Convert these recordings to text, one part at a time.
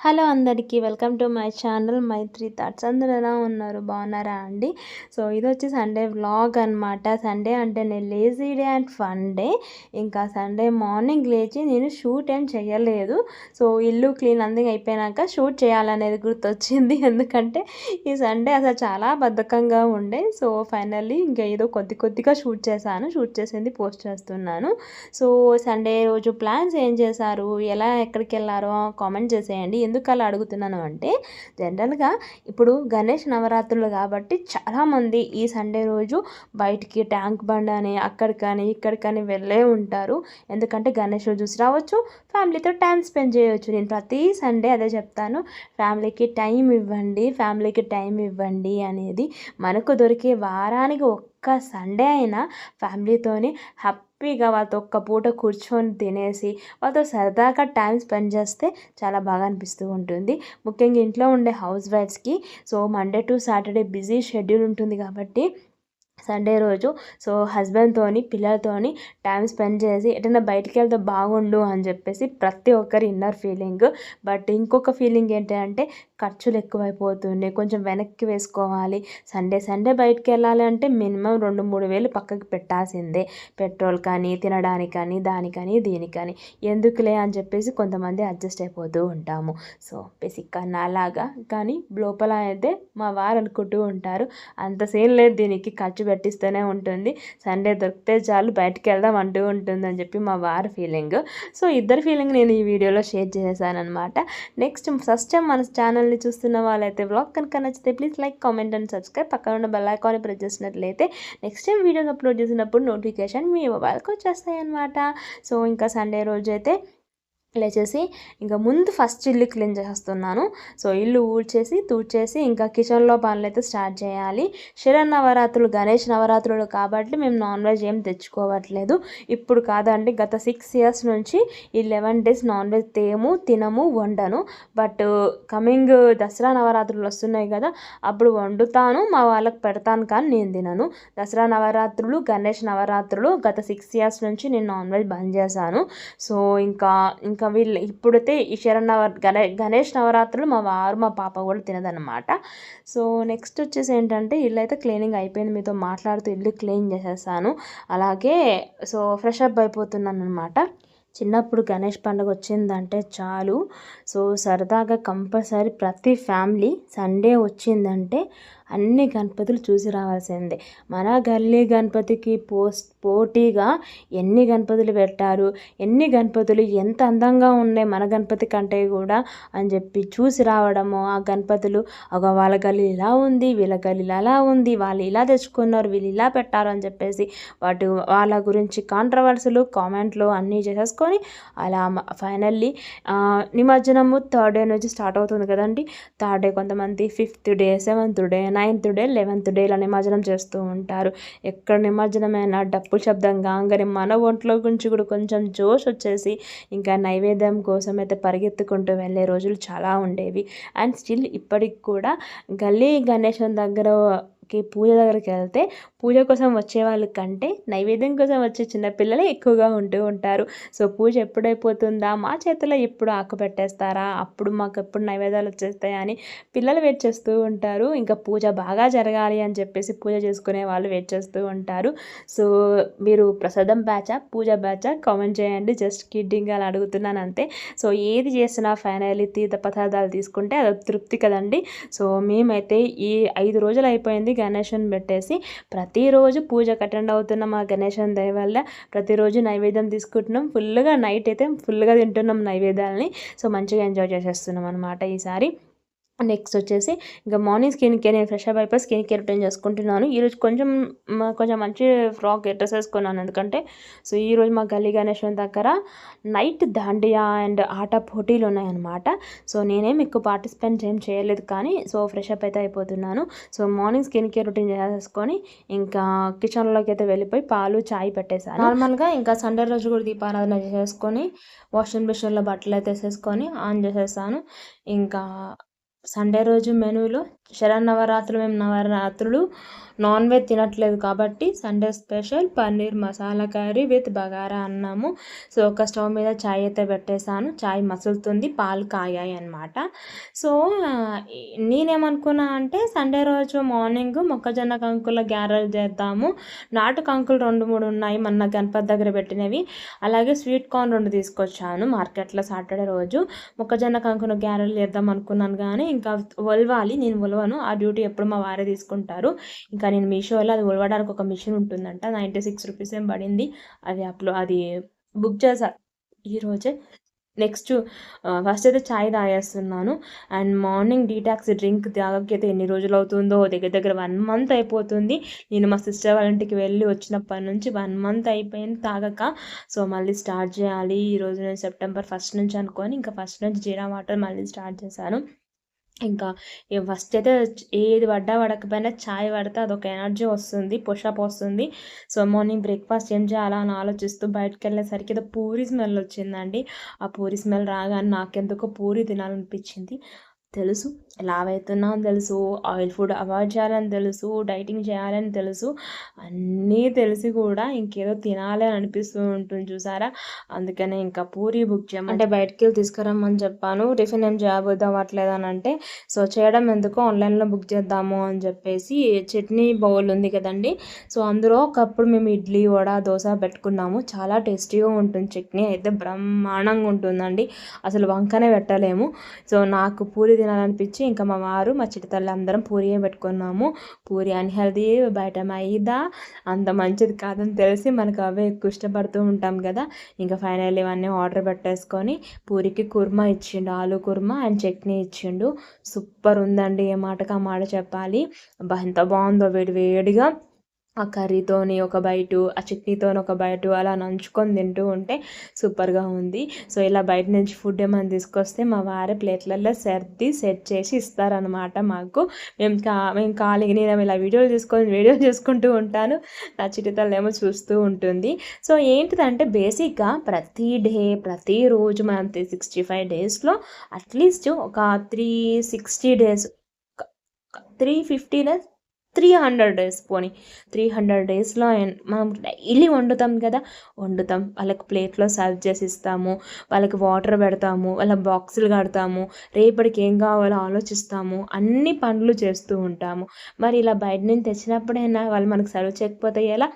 Hello అందరికీ welcome to my channel Maitri thoughts. అందరూ ఎలా ఉన్నారు? బాగున్నారా అండి? సో ఇది వచ్చి సండే వ్లాగ్ అనమాట సండే అంటే నేను lazy day and fun day. ఇంకా సండే మార్నింగ్ లేచి నేను షూట్ ఏం చేయలేదు. సో ఇల్లు క్లీన్ అందరికి అయిపోయినాక షూట్ చేయాలనేది గుర్తొచ్చింది. ఎందుకంటే ఈ సండే అసలు చాలా బద్ధకంగా ఉండే. సో ఫైనల్లీ ఇంకా ఏదో కొద్ది కొద్దిగా షూట్ చేశాను. షూట్ చేసింది పోస్ట్ చేస్తున్నాను. సో సండే రోజు ప్లాన్స్ ఏం చేశారు? ఎలా ఎక్కడికి వెళ్ళారో కామెంట్ చేసేయండి. ఎందుకు అలా అడుగుతున్నాను అంటే జనరల్గా ఇప్పుడు గణేష్ నవరాత్రులు కాబట్టి చాలామంది ఈ సండే రోజు బయటికి ట్యాంక్ బండ్ అని అక్కడికని ఇక్కడికని వెళ్ళే ఉంటారు. ఎందుకంటే గణేష్ చూసి రావచ్చు ఫ్యామిలీతో టైం స్పెండ్ చేయవచ్చు నేను ప్రతి సండే అదే చెప్తాను ఫ్యామిలీకి టైం ఇవ్వండి ఫ్యామిలీకి టైం ఇవ్వండి అనేది మనకు దొరికే వారానికి ఒక్క సండే అయినా ఫ్యామిలీతోని హ్యాపీగా వాళ్ళతో ఒక్క పూట కూర్చొని తినేసి వాళ్ళతో సరదాగా టైం స్పెండ్ చేస్తే చాలా బాగా అనిపిస్తూ ఉంటుంది. ముఖ్యంగా ఇంట్లో ఉండే house వైఫ్స్కి so Monday to Saturday busy schedule ఉంటుంది కాబట్టి సండే రోజు సో హస్బెండ్తోని పిల్లలతోని టైం స్పెండ్ చేసి ఎటైనా బయటికి వెళ్తే బాగుండు అని చెప్పేసి ప్రతి ఒక్కరి ఇన్నర్ ఫీలింగ్. బట్ ఇంకొక ఫీలింగ్ ఏంటంటే ఖర్చులు ఎక్కువైపోతుండే కొంచెం వెనక్కి వేసుకోవాలి. సండే సండే బయటికి వెళ్ళాలి అంటే మినిమం రెండు మూడు వేలు పక్కకి పెట్టాల్సిందే. పెట్రోల్ కానీ తినడానికి కానీ దానికని దీనికని. ఎందుకులే అని చెప్పేసి కొంతమంది అడ్జస్ట్ అయిపోతూ ఉంటాము. సో బేసిక్ నాలాగా కానీ లోపల అయితే మా వారు అనుకుంటూ ఉంటారు అంత సేమ్ లేదు దీనికి ఖర్చు పెట్టిస్తూనే ఉంటుంది. సండే దొరికితే చాలు బయటికి వెళ్దాం అంటూ ఉంటుంది అని చెప్పి మా వారి ఫీలింగ్. సో ఇద్దరు ఫీలింగ్ నేను ఈ వీడియోలో షేర్ చేశాను అనమాట నెక్స్ట్ ఫస్ట్ టైం మన ఛానల్ ఛానల్ని చూస్తున్న వాళ్ళైతే బ్లాగ్ కనుక నచ్చితే please like comment and subscribe పక్కన ఉన్న బెల్ ఐకాన్ ప్రెస్ చేసినట్లయితే నెక్స్ట్ టైం వీడియోస్ అప్లోడ్ చేసినప్పుడు నోటిఫికేషన్ మీ మొబైల్కి వచ్చేస్తాయి అనమాట సో ఇంకా సండే రోజు అయితే లేచేసి ఇంకా ముందు ఫస్ట్ ఇల్లు క్లీన్ చేస్తున్నాను సో ఇల్లు ఊడ్చేసి తూడ్చేసి ఇంకా కిచెన్లో పనులు అయితే స్టార్ట్ చేయాలి. శరణ్ నవరాత్రులు గణేష్ నవరాత్రులు కాబట్టి మేము నాన్ వెజ్ ఏం తెచ్చుకోవట్లేదు. ఇప్పుడు కాదండి గత సిక్స్ ఇయర్స్ నుంచి ఈ లెవెన్ డేస్ నాన్ వెజ్ తేము తినము వండను. బట్ కమింగ్ దసరా నవరాత్రులు వస్తున్నాయి కదా అప్పుడు వండుతాను మా వాళ్ళకి పెడతాను కానీ నేను తినను. దసరా నవరాత్రులు గణేష్ నవరాత్రులు గత సిక్స్ ఇయర్స్ నుంచి నేను నాన్ వెజ్ బంద్ చేశాను. సో ఇంకా ఇంకా వీళ్ళు ఇప్పుడైతే ఈ శరణవ గణే గణేష్ నవరాత్రులు మా వారు మా పాప కూడా తినదనమాట సో నెక్స్ట్ వచ్చేసి ఏంటంటే ఇల్లు అయితే క్లీనింగ్ అయిపోయింది. మీతో మాట్లాడుతూ ఇల్లు క్లీన్ చేసేసాను. అలాగే సో ఫ్రెష్ అప్ అయిపోతున్నాను అనమాట చిన్నప్పుడు గణేష్ పండుగ వచ్చిందంటే చాలు. సో సరదాగా కంపల్సరీ ప్రతి ఫ్యామిలీ సండే వచ్చిందంటే అన్ని గణపతులు చూసి రావాల్సిందే. మన గల్లీ గణపతికి పోస్ట్ పోటీగా ఎన్ని గణపతులు పెట్టారు ఎన్ని గణపతులు ఎంత అందంగా ఉన్నాయి మన గణపతి కంటే కూడా అని చెప్పి చూసి రావడము. ఆ గణపతులు ఒక వాళ్ళ గల్లి ఇలా ఉంది వీళ్ళ గల్లి అలా ఉంది వాళ్ళు ఇలా తెచ్చుకున్నారు వీళ్ళు ఇలా పెట్టారు అని చెప్పేసి వాటి వాళ్ళ గురించి కాంట్రవర్సీలు కామెంట్లు అన్నీ చేసేసుకొని అలా ఫైనల్లీ నిమజ్జనము థర్డ్ డే నుంచి స్టార్ట్ అవుతుంది కదండి. థర్డ్ డే కొంతమంది fifth day seventh day ninth day eleventh day ఇలా నిమజ్జనం చేస్తూ ఉంటారు. ఎక్కడ నిమజ్జనమైనా డప్పుల శబ్దం కాగానే మన ఒంట్లో గురించి కూడా కొంచెం జోష్ వచ్చేసి ఇంకా నైవేద్యం కోసం అయితే పరిగెత్తుకుంటూ వెళ్ళే రోజులు చాలా ఉండేవి. అండ్ స్టిల్ ఇప్పటికి కూడా గల్లీ గణేశం దగ్గర కి పూజ దగ్గరికి వెళ్తే పూజ కోసం వచ్చే వాళ్ళ కంటే నైవేద్యం కోసం వచ్చే చిన్నపిల్లలే ఎక్కువగా ఉంటూ ఉంటారు. సో పూజ ఎప్పుడైపోతుందా? మా చేతిలో ఎప్పుడు ఆకు పెట్టేస్తారా? అప్పుడు మాకు ఎప్పుడు నైవేద్యాలు వచ్చేస్తాయా అని పిల్లలు వెయిట్ చేస్తూ ఉంటారు. ఇంకా పూజ బాగా జరగాలి అని చెప్పేసి పూజ చేసుకునే వాళ్ళు వెయిట్ చేస్తూ ఉంటారు. సో మీరు ప్రసాదం బ్యాచా పూజ బ్యాచా? కామెంట్ చేయండి. జస్ట్ కిడ్డింగ్ అని అడుగుతున్నాను అంతే. సో ఏది చేసినా ఫైనల్లీ తీర్థ పదార్థాలు తీసుకుంటే అది తృప్తి కదండి. సో మేమైతే ఈ ఐదు రోజులు అయిపోయింది. గణేషన్ పెట్టేసి ప్రతిరోజు పూజకు అటెండ్ అవుతున్నాం ఆ గణేషన్ దయ వల్ల. ప్రతిరోజు నైవేద్యం తీసుకుంటున్నాం. ఫుల్గా నైట్ అయితే ఫుల్గా తింటున్నాం నైవేద్యాలని. సో మంచిగా ఎంజాయ్ చేసేస్తున్నాం అనమాట ఈసారి. నెక్స్ట్ వచ్చేసి ఇంకా మార్నింగ్ స్కిన్ కేర్ నేను ఫ్రెష్ అప్ అయిపోయి స్కిన్ కేర్ రొటీన్ చేసుకుంటున్నాను. ఈరోజు కొంచెం కొంచెం మంచి ఫ్రాక్ డ్రెస్ వేసుకున్నాను ఎందుకంటే సో ఈరోజు మా గల్లీ గణేశ్వరం దగ్గర నైట్ దాండియా అండ్ ఆట పోటీలు ఉన్నాయన్నమాట. సో నేనేం ఎక్కువ పార్టిసిపెంట్ ఏం చేయలేదు కానీ సో ఫ్రెష్ అప్ అయితే అయిపోతున్నాను. So morning skin care routine చేసేసుకొని ఇంకా కిచెన్లోకి అయితే వెళ్ళిపోయి పాలు చాయ్ పెట్టేశాను. నార్మల్గా ఇంకా సండే రోజు కూడా దీపారాధన చేసేసుకొని వాషింగ్ మిషన్లో బట్టలు అయితే వేసేసుకొని ఆన్ చేసేసాను. ఇంకా సండే రోజు మెనూలో శరన్నవరాత్రులు మేము నవరాత్రులు నాన్ వెజ్ తినట్లేదు కాబట్టి Sunday special paneer masala curry with bagara అన్నాము. సో ఒక స్టవ్ మీద చాయ్ అయితే పెట్టేశాను. చాయ్ మసులుతుంది పాలు కాయాయి అనమాట సో నేనేమనుకున్నా అంటే సండే రోజు మార్నింగ్ మొక్కజొన్న కంకుల గ్యారెల్ చేద్దాము. నాటు కంకులు రెండు మూడు ఉన్నాయి మొన్న గణపతి దగ్గర పెట్టినవి. అలాగే స్వీట్ కార్న్ రెండు తీసుకొచ్చాను మార్కెట్లో సాటర్డే రోజు. మొక్కజొన్న కంకుల గ్యారెల్ చేద్దాం అనుకున్నాను కానీ ఇంకా ఒలవాలి నేను ఒలవను ఆ డ్యూటీ ఎప్పుడు మా వారే తీసుకుంటారు. ఇంకా నేను మీషోలో అది ఉలవడానికి ఒక మిషన్ ఉంటుందంట. నైంటీ సిక్స్ రూపీస్ ఏం పడింది. అది అప్లో అది బుక్ చేసా. ఈరోజే నెక్స్ట్ ఫస్ట్ అయితే చాయ్ తాగేస్తున్నాను. అండ్ మార్నింగ్ డీటాక్స్ డ్రింక్ తాగకైతే ఎన్ని రోజులు అవుతుందో దగ్గర దగ్గర వన్ మంత్ అయిపోతుంది. నేను మా సిస్టర్ వాళ్ళ ఇంటికి వెళ్ళి వచ్చినప్పటి నుంచి వన్ మంత్ అయిపోయింది తాగక. సో మళ్ళీ స్టార్ట్ చేయాలి. ఈరోజు నేను సెప్టెంబర్ ఫస్ట్ నుంచి అనుకొని ఇంకా ఫస్ట్ నుంచి జీరా వాటర్ మళ్ళీ స్టార్ట్ చేశాను. ఇంకా ఫస్ట్ అయితే ఏది పడ్డా పడకపోయినా చాయ్ పడితే అదొక ఎనర్జీ వస్తుంది పుషప్ వస్తుంది. సో మార్నింగ్ బ్రేక్ఫాస్ట్ ఏం చేయాలా అని ఆలోచిస్తూ బయటకు వెళ్ళేసరికి ఏదో పూరి స్మెల్ వచ్చిందండి. ఆ పూరి స్మెల్ రాగానే నాకెందుకో పూరి తినాలనిపించింది. తెలుసు? లావ్ అవుతున్నా అని తెలుసు ఆయిల్ ఫుడ్ అవాయిడ్ చేయాలని తెలుసు డైటింగ్ చేయాలని తెలుసు అన్నీ తెలిసి కూడా ఇంకేదో తినాలి అని అనిపిస్తూ ఉంటుంది చూసారా? అందుకనే ఇంకా పూరి బుక్ చేయమని అంటే బయటికి వెళ్ళి తీసుకురమ్మని చెప్పాను. టిఫిన్ ఏం చేయబోద్దాం అవ్వట్లేదు అని అంటే సో చేయడం ఎందుకు? ఆన్లైన్లో బుక్ చేద్దాము అని చెప్పేసి చట్నీ బౌల్ ఉంది కదండి. సో అందులో ఒకప్పుడు మేము ఇడ్లీ వడ దోశ పెట్టుకున్నాము. చాలా టేస్టీగా ఉంటుంది చట్నీ. అయితే బ్రహ్మాండంగా ఉంటుందండి. అసలు వంకనే పెట్టలేము. సో నాకు పూరి తినాలనిపించి ఇంకా మా వారు మా చిటితల్లి అందరం పూరియే పెట్టుకున్నాము? పూరి అన్హెల్దీ బయట మైదా అంత మంచిది కాదని తెలిసి మనకు అవే ఎక్కువ ఇష్టపడుతూ ఉంటాం కదా. ఇంకా ఫైనల్ ఇవన్నీ ఆర్డర్ పెట్టేసుకొని పూరికి కుర్మా ఇచ్చిండు ఆలు కుర్మా అండ్ చట్నీ ఇచ్చిండు. సూపర్ ఉందండి ఏ మాటకు ఆ మాట చెప్పాలి. ఎంత బాగుందో వేడి వేడిగా. ఆ కర్రీతోని ఒక బయటు ఆ చట్నీతోని ఒక బయటు అలా నంచుకొని తింటూ ఉంటే సూపర్గా ఉంది. సో ఇలా బయట నుంచి ఫుడ్ ఏమైనా తీసుకొస్తే మా వారి ప్లేట్లలో సర్ది సెట్ చేసి ఇస్తారనమాట మాకు. మేము కా మేము ఖాళీ నేను ఇలా వీడియోలు తీసుకొని వీడియోలు చేసుకుంటూ ఉంటాను. నా చిటితలు ఏమో చూస్తూ ఉంటుంది. సో ఏంటిదంటే బేసిక్గా ప్రతి డే ప్రతిరోజు మనం త్రీ సిక్స్టీ ఫైవ్ డేస్లో అట్లీస్ట్ ఒక three sixty days three fifty days three hundred days పోనీ. త్రీ హండ్రెడ్ డేస్లో మనం డైలీ వండుతాం కదా. వండుతాం. వాళ్ళకి ప్లేట్లో సర్వ్ చేసి ఇస్తాము. వాళ్ళకి వాటర్ పెడతాము. వాళ్ళ బాక్సులు కడతాము. రేపటికి ఏం కావాలో ఆలోచిస్తాము. అన్ని పనులు చేస్తూ ఉంటాము. మరి ఇలా బయట నుంచి తెచ్చినప్పుడైనా వాళ్ళు మనకు సర్వ్ చేయకపోతే ఎలా?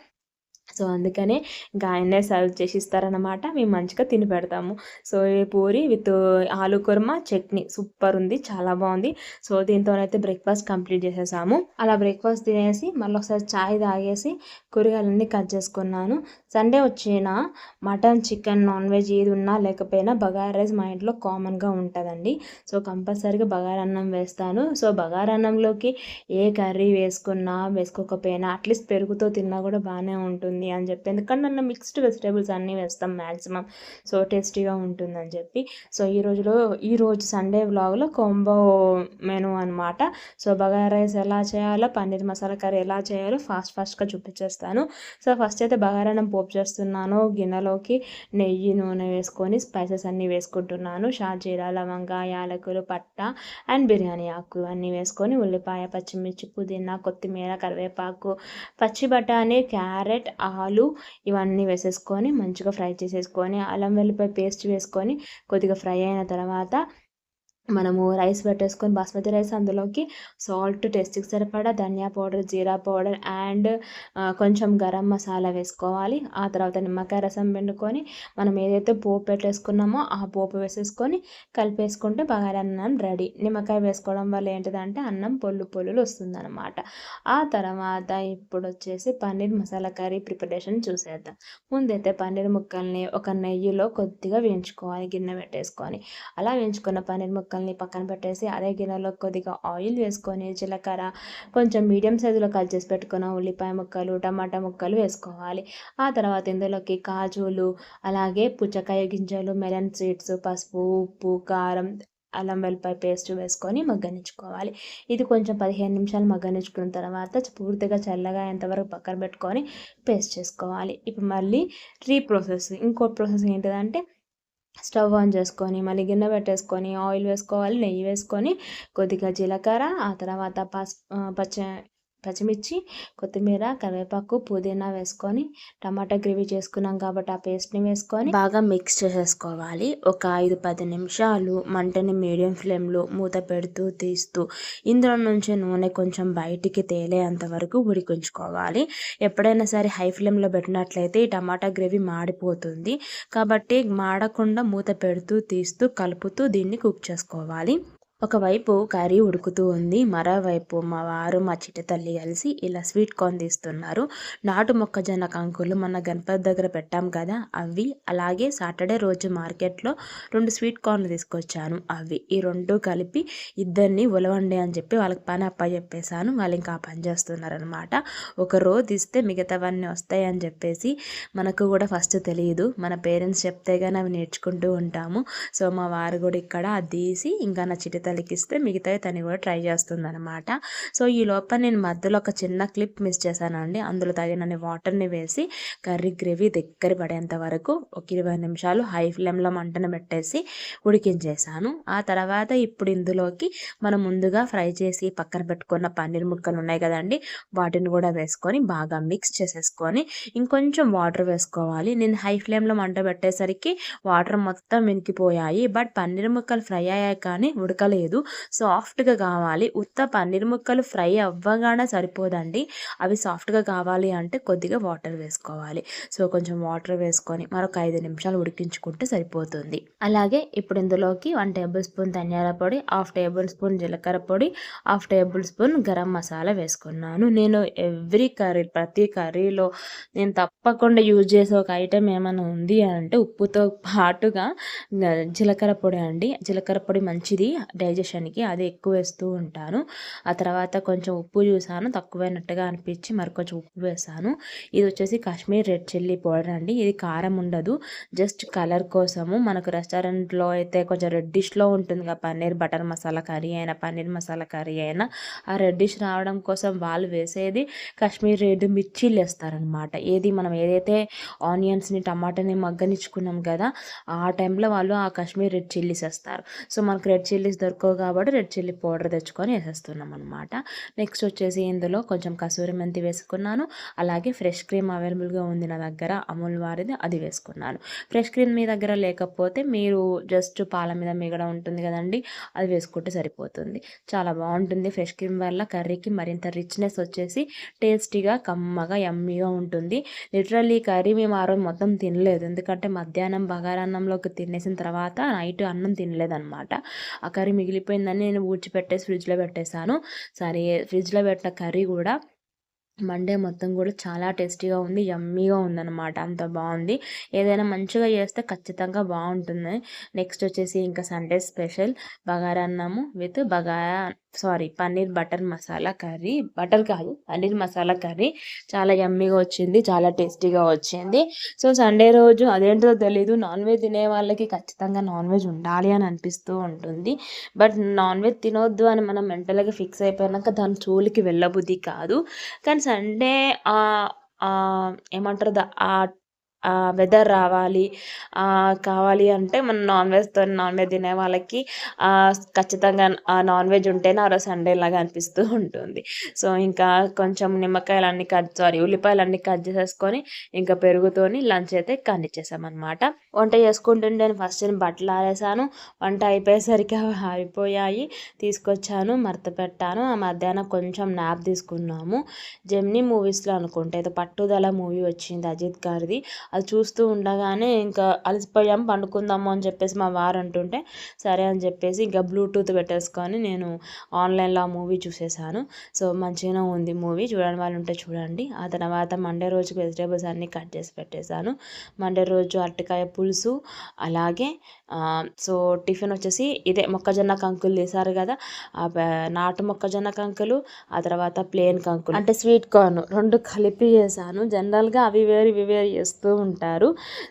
సో అందుకనే ఇంకా ఆయనే సర్వ్ చేసి ఇస్తారనమాట మేము మంచిగా తిని పెడతాము. సో ఈ పూరి విత్ ఆలు కుర్మ చట్నీ సూపర్ ఉంది చాలా బాగుంది. సో దీంతోనైతే బ్రేక్ఫాస్ట్ కంప్లీట్ చేసేసాము. అలా బ్రేక్ఫాస్ట్ తినేసి మళ్ళీ ఒకసారి చాయ్ తాగేసి కూరగాయలన్నీ కట్ చేసుకున్నాను. సండే వచ్చిన మటన్ చికెన్ నాన్ వెజ్ ఏది ఉన్నా లేకపోయినా బగారా రైస్ మా ఇంట్లో కామన్గా ఉంటుందండి. సో కంపల్సరీగా బగారా అన్నం వేస్తాను. సో బగారా అన్నంలోకి ఏ కర్రీ వేసుకున్నా వేసుకోకపోయినా అట్లీస్ట్ పెరుగుతో తిన్నా కూడా బాగానే ఉంటుంది. ఉంటుంది అని చెప్పి. ఎందుకంటే నన్ను మిక్స్డ్ వెజిటేబుల్స్ అన్నీ వేస్తాం మ్యాక్సిమం సో టేస్టీగా ఉంటుందని చెప్పి. సో ఈ రోజులో ఈ రోజు సండే వ్లాగ్లో కొంబో మెను అనమాట సో బగారా రైస్ ఎలా చేయాలో పన్నీర్ మసాలా కర్రీ ఎలా చేయాలో ఫాస్ట్ ఫాస్ట్గా చూపించేస్తాను. సో ఫస్ట్ అయితే బగారానం పోపు చేస్తున్నాను గిన్నెలోకి నెయ్యి నూనె వేసుకొని స్పైసెస్ అన్నీ వేసుకుంటున్నాను. షాజీరా లవంగా యాలకులు పట్ట అండ్ బిర్యానీ ఆకు అన్నీ వేసుకొని ఉల్లిపాయ పచ్చిమిర్చి పుదీనా కొత్తిమీర కరివేపాకు పచ్చి బఠానీ క్యారెట్ ఆలు ఇవన్నీ వేసేసుకొని మంచిగా ఫ్రై చేసేసుకొని అల్లం వెల్లిపాయ పేస్ట్ వేసుకొని కొద్దిగా ఫ్రై అయిన తర్వాత మనము రైస్ పెట్టేసుకొని బాస్మతి రైస్ అందులోకి సాల్ట్ టేస్ట్కి సరిపడా ధనియా పౌడర్ జీరా పౌడర్ అండ్ కొంచెం గరం మసాలా వేసుకోవాలి. ఆ తర్వాత నిమ్మకాయ రసం పిండుకొని మనం ఏదైతే పోపు పెట్టేసుకున్నామో ఆ పోపు వేసేసుకొని కలిపేసుకుంటే బగారా అన్నం రెడీ. నిమ్మకాయ వేసుకోవడం వల్ల ఏంటిదంటే అన్నం పొల్లు పొల్లులు వస్తుందన్నమాట. ఆ తర్వాత ఇప్పుడు వచ్చేసి పన్నీర్ మసాలా కర్రీ ప్రిపరేషన్ చూసేద్దాం. ముందైతే పన్నీర్ ముక్కల్ని ఒక నెయ్యిలో కొద్దిగా వేయించుకోవాలి గిన్నె పెట్టేసుకొని. అలా వేయించుకున్న పన్నీర్ ముక్క ముక్కల్ని పక్కన పెట్టేసి అదే గిన్నెలో కొద్దిగా ఆయిల్ వేసుకొని జీలకర్ర కొంచెం మీడియం సైజులో కట్ చేసి పెట్టుకున్న ఉల్లిపాయ ముక్కలు టమాటా ముక్కలు వేసుకోవాలి. ఆ తర్వాత ఇందులోకి కాజులు అలాగే పుచ్చకాయ గింజలు మెలన్ సీడ్స్ పసుపు ఉప్పు కారం అల్లం వెల్లిపాయ పేస్ట్ వేసుకొని మగ్గనించుకోవాలి ఇది కొంచెం పదిహేను నిమిషాలు మగ్గనించుకున్న తర్వాత పూర్తిగా చల్లగా ఎంతవరకు పక్కన పెట్టుకొని పేస్ట్ చేసుకోవాలి. ఇప్పుడు మళ్ళీ రీప్రోసెస్ ఇంకో ప్రాసెస్ ఏంటిదంటే స్టవ్ ఆన్ చేసుకొని మళ్ళీ గిన్నె పెట్టేసుకొని ఆయిల్ వేసుకోవాలి నెయ్యి వేసుకొని కొద్దిగా జీలకర్ర ఆ తర్వాత పసు పచ్చ పచ్చిమిర్చి కొత్తిమీర కరివేపాకు పుదీనా వేసుకొని టమాటా గ్రేవీ చేసుకున్నాం కాబట్టి ఆ పేస్ట్ని వేసుకొని బాగా మిక్స్ చేసేసుకోవాలి. ఒక ఐదు పది నిమిషాలు మంటని మీడియం ఫ్లేమ్లో మూత పెడుతూ తీస్తూ ఇందులో నుంచి నూనె కొంచెం బయటికి తేలేంత వరకు ఉడికించుకోవాలి. ఎప్పుడైనా సరే హై ఫ్లేమ్లో పెట్టినట్లయితే ఈ టమాటా గ్రేవీ మాడిపోతుంది. కాబట్టి మాడకుండా మూత పెడుతూ తీస్తూ కలుపుతూ దీన్ని కుక్ చేసుకోవాలి. ఒకవైపు కర్రీ ఉడుకుతూ ఉంది మరోవైపు మా వారు మా చిట్టి తల్లి కలిసి ఇలా స్వీట్ కార్న్ తీస్తున్నారు. నాటు మొక్కజొన్న కంకులు మన గణపతి దగ్గర పెట్టాం కదా అవి అలాగే సాటర్డే రోజు మార్కెట్లో రెండు స్వీట్ కార్న్ తీసుకొచ్చాను. అవి ఈ రెండు కలిపి ఇద్దరిని ఉలవండి అని చెప్పి వాళ్ళకి పని అప్ప చెప్పేశాను. వాళ్ళు ఇంకా పని చేస్తున్నారనమాట ఒక రోజు ఇస్తే మిగతావన్నీ వస్తాయి అని చెప్పేసి మనకు కూడా ఫస్ట్ తెలియదు మన పేరెంట్స్ చెప్తే కానీ అవి నేర్చుకుంటూ ఉంటాము. సో మా వారు కూడా ఇక్కడ అది తీసి ఇంకా నా చిట్టి తల్లికి మిగతావి తను కూడా ట్రై చేస్తుంది అనమాట సో ఈ లోపల నేను మధ్యలో ఒక చిన్న క్లిప్ మిస్ చేశానండి. అందులో తగినన్ని వాటర్ని వేసి కర్రీ గ్రేవీ దగ్గర పడేంత వరకు ఒక ఇరవై నిమిషాలు హై ఫ్లేమ్లో మంటను పెట్టేసి ఉడికించేసాను ఆ తర్వాత ఇప్పుడు ఇందులోకి మనం ముందుగా ఫ్రై చేసి పక్కన పెట్టుకున్న పన్నీర్ ముక్కలు ఉన్నాయి కదండి వాటిని కూడా వేసుకొని బాగా మిక్స్ చేసేసుకొని ఇంకొంచెం వాటర్ వేసుకోవాలి. నేను హై ఫ్లేమ్లో మంట పెట్టేసరికి వాటర్ మొత్తం వెనికిపోయాయి బట్ పన్నీర్ ముక్కలు ఫ్రై అయ్యాయి కానీ ఉడకలేదు. లేదు. సాఫ్ట్గా కావాలి. ఉత్త పన్నీర్ ముక్కలు ఫ్రై అవ్వగానే సరిపోదండి. అవి సాఫ్ట్గా కావాలి అంటే కొద్దిగా వాటర్ వేసుకోవాలి. సో కొంచెం వాటర్ వేసుకొని మరొక ఐదు నిమిషాలు ఉడికించుకుంటే సరిపోతుంది. అలాగే ఇప్పుడు ఇందులోకి వన్ టేబుల్ స్పూన్ ధనియాల పొడి హాఫ్ టేబుల్ స్పూన్ జీలకర్ర పొడి half tablespoon garam masala వేసుకున్నాను. నేను ఎవ్రీ కర్రీ ప్రతి కర్రీలో నేను తప్పకుండా యూజ్ చేసే ఒక ఐటెం ఏమైనా ఉంది అంటే ఉప్పుతో పాటుగా జీలకర్ర పొడి అండి. జీలకర్ర పొడి మంచిది. డైజెషన్కి అది ఎక్కువ వేస్తూ ఉంటాను. ఆ తర్వాత కొంచెం ఉప్పు చూసాను తక్కువైనట్టుగా అనిపించి మరి కొంచెం ఉప్పు వేసాను. ఇది వచ్చేసి కాశ్మీర్ రెడ్ చిల్లీ పౌడర్ అండి. ఇది కారం ఉండదు. జస్ట్ కలర్ కోసము మనకు రెస్టారెంట్లో అయితే కొంచెం రెడ్డిష్లో ఉంటుంది కదా పన్నీర్ బటర్ మసాలా కర్రీ అయినా పన్నీర్ మసాలా కర్రీ అయినా ఆ రెడ్డిష్ రావడం కోసం వాళ్ళు వేసేది కాశ్మీర్ రెడ్ మిర్చీలు వేస్తారనమాట ఏది మనం ఏదైతే ఆనియన్స్ని టమాటాని మగ్గనిచ్చుకున్నాం కదా ఆ టైంలో వాళ్ళు ఆ కాశ్మీర్ రెడ్ చిల్లీస్ వేస్తారు. సో మనకు రెడ్ చిల్లీస్ దొరుకు ఎక్కువ కాబట్టి రెడ్ చిల్లీ పౌడర్ తెచ్చుకొని వేసేస్తున్నాం అనమాట నెక్స్ట్ వచ్చేసి ఇందులో కొంచెం కసూరి మెంతి వేసుకున్నాను. అలాగే ఫ్రెష్ క్రీమ్ అవైలబుల్గా ఉంది నా దగ్గర అమూల్ వారిది అది వేసుకున్నాను. ఫ్రెష్ క్రీమ్ మీ దగ్గర లేకపోతే మీరు జస్ట్ పాల మీద మిగడ ఉంటుంది కదండి అది వేసుకుంటే సరిపోతుంది. చాలా బాగుంటుంది ఫ్రెష్ క్రీమ్ వల్ల కర్రీకి మరింత రిచ్నెస్ వచ్చేసి టేస్టీగా కమ్మగా యమ్మీగా ఉంటుంది. లిటరల్లీ కర్రీ మేము ఆ రోజు మొత్తం తినలేదు. ఎందుకంటే మధ్యాహ్నం బగారన్నంలోకి తినేసిన తర్వాత నైట్ అన్నం తినలేదన్నమాట. ఆ కర్రీ మిగిలిపోయిందని నేను ఊడ్చిపెట్టేసి ఫ్రిడ్జ్లో పెట్టేశాను. సరే ఫ్రిడ్జ్లో పెట్టిన కర్రీ కూడా మండే మొత్తం కూడా చాలా టేస్టీగా ఉంది యమ్మీగా ఉందన్నమాట. అంత బాగుంది. ఏదైనా మంచిగా చేస్తే ఖచ్చితంగా బాగుంటుంది. నెక్స్ట్ వచ్చేసి ఇంకా సండే స్పెషల్ బగారా అన్నము with bagara sorry paneer butter masala curry. Butter కాదు పన్నీర్ మసాలా కర్రీ. చాలా యమ్మీగా వచ్చింది చాలా టేస్టీగా వచ్చింది. సో సండే రోజు అదేంటో తెలీదు. నాన్ వెజ్ తినే వాళ్ళకి ఖచ్చితంగా నాన్ వెజ్ ఉండాలి అని అనిపిస్తూ ఉంటుంది. బట్ నాన్ వెజ్ తినొద్దు అని మనం మెంటల్గా ఫిక్స్ అయిపోయినాక దాని చూలికి వెళ్ళబుద్ధి కాదు. కానీ సండే ఏమంటారు ఆ వెదర్ రావాలి. కావాలి అంటే మనం నాన్ వెజ్తో నాన్ వెజ్ తినే వాళ్ళకి ఖచ్చితంగా నాన్ వెజ్ ఉంటేనే ఆరో సండే లాగా అనిపిస్తూ ఉంటుంది. సో ఇంకా కొంచెం నిమ్మకాయలన్నీ కట్ సారీ ఉల్లిపాయలన్నీ కట్ చేసేసుకొని ఇంకా పెరుగుతోని లంచ్ అయితే అనమాట వంట చేసుకుంటుంటే ఫస్ట్ నేను బట్టలు ఆరేసాను. వంట అయిపోయేసరికి అవి ఆరిపోయాయి. తీసుకొచ్చాను మరత పెట్టాను. ఆ మధ్యాహ్నం కొంచెం నాప్ తీసుకున్నాము. జెమ్నీ మూవీస్లో అనుకుంటే ఏదో పట్టుదల మూవీ వచ్చింది అజిత్ గారిది. అది చూస్తూ ఉండగానే ఇంకా అలసిపోయాం పండుకుందాము అని చెప్పేసి మా వారు అంటుంటే సరే అని చెప్పేసి ఇంకా బ్లూటూత్ పెట్టేసుకొని నేను ఆన్లైన్లో ఆ మూవీ చూసేసాను. సో మంచిగానే ఉంది మూవీ. చూడని వాళ్ళు ఉంటే చూడండి. ఆ తర్వాత మండే రోజుకి వెజిటేబుల్స్ అన్నీ కట్ చేసి పెట్టేశాను. మండే రోజు అరటికాయ పులుసు అలాగే సో టిఫిన్ వచ్చేసి ఇదే మొక్కజొన్న కంకులు తీసారు కదా నాటు మొక్కజొన్న కంకులు ఆ తర్వాత ప్లేన్ కంకులు. అంటే స్వీట్ కార్న్ రెండు కలిపి చేశాను. జనరల్గా అవి వేరు ఇవి వేరు చేస్తూ ఉంటారు.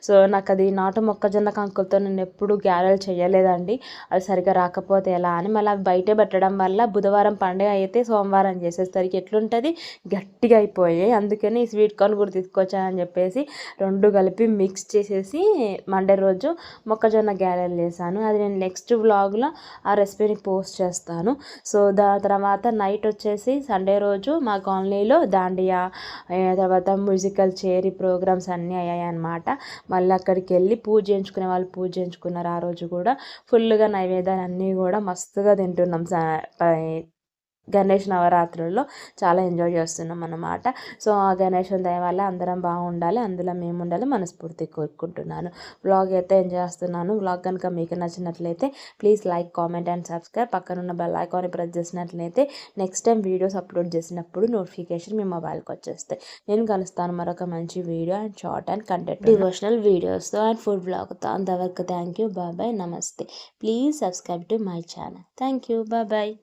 సో నాకు అది నాటు మొక్కజొన్న కంకులతో నేను ఎప్పుడు గ్యారెలు చేయలేదండి అది సరిగ్గా రాకపోతే ఎలా అని మళ్ళీ అవి బయటే పెట్టడం వల్ల బుధవారం పండుగ అయితే సోమవారం చేసేసరికి ఎట్లుంటుంది? గట్టిగా అయిపోయాయి. అందుకని ఈ స్వీట్ కార్న్ కూడా తీసుకొచ్చానని చెప్పేసి రెండు కలిపి మిక్స్ చేసేసి మండే రోజు మొక్కజొన్న గ్యారెలు చేశాను. అది నేను నెక్స్ట్ వ్లాగ్లో ఆ రెసిపీని పోస్ట్ చేస్తాను. సో దాని తర్వాత నైట్ వచ్చేసి సండే రోజు మా కాలనీలో దాండియా తర్వాత మ్యూజికల్ చేరి ప్రోగ్రామ్స్ అన్నీ అయ్యాయి. అనమాట మళ్ళీ అక్కడికి వెళ్ళి పూజ చేయించుకునే వాళ్ళు పూజ చేయించుకున్నారు ఆ రోజు కూడా. ఫుల్గా నైవేద్యాలు అన్నీ కూడా మస్తుగా తింటున్నాం సా- గణేష్ నవరాత్రుల్లో చాలా ఎంజాయ్ చేస్తున్నాం అన్నమాట. సో ఆ గణేశం దయ వల్ల అందరం బాగుండాలి అందులో మేము ఉండాలి మనస్ఫూర్తి కోరుకుంటున్నాను. వ్లాగ్ అయితే ఎంజాయ్ చేస్తున్నాను. వ్లాగ్ కనుక మీకు నచ్చినట్లయితే please like comment and subscribe. పక్కనున్న బెల్ ఐకాన్ ప్రెస్ చేసినట్లయితే నెక్స్ట్ టైం వీడియోస్ అప్లోడ్ చేసినప్పుడు నోటిఫికేషన్ మీ మొబైల్కి వచ్చేస్తాయి. నేను కలుస్తాను మరొక మంచి video and short and content devotional వీడియోస్తో అండ్ ఫుడ్ బ్లాగ్తో అంతవరకు థ్యాంక్ యూ. బాబాయ్ నమస్తే. Please subscribe to my channel. Thank you. Bye bye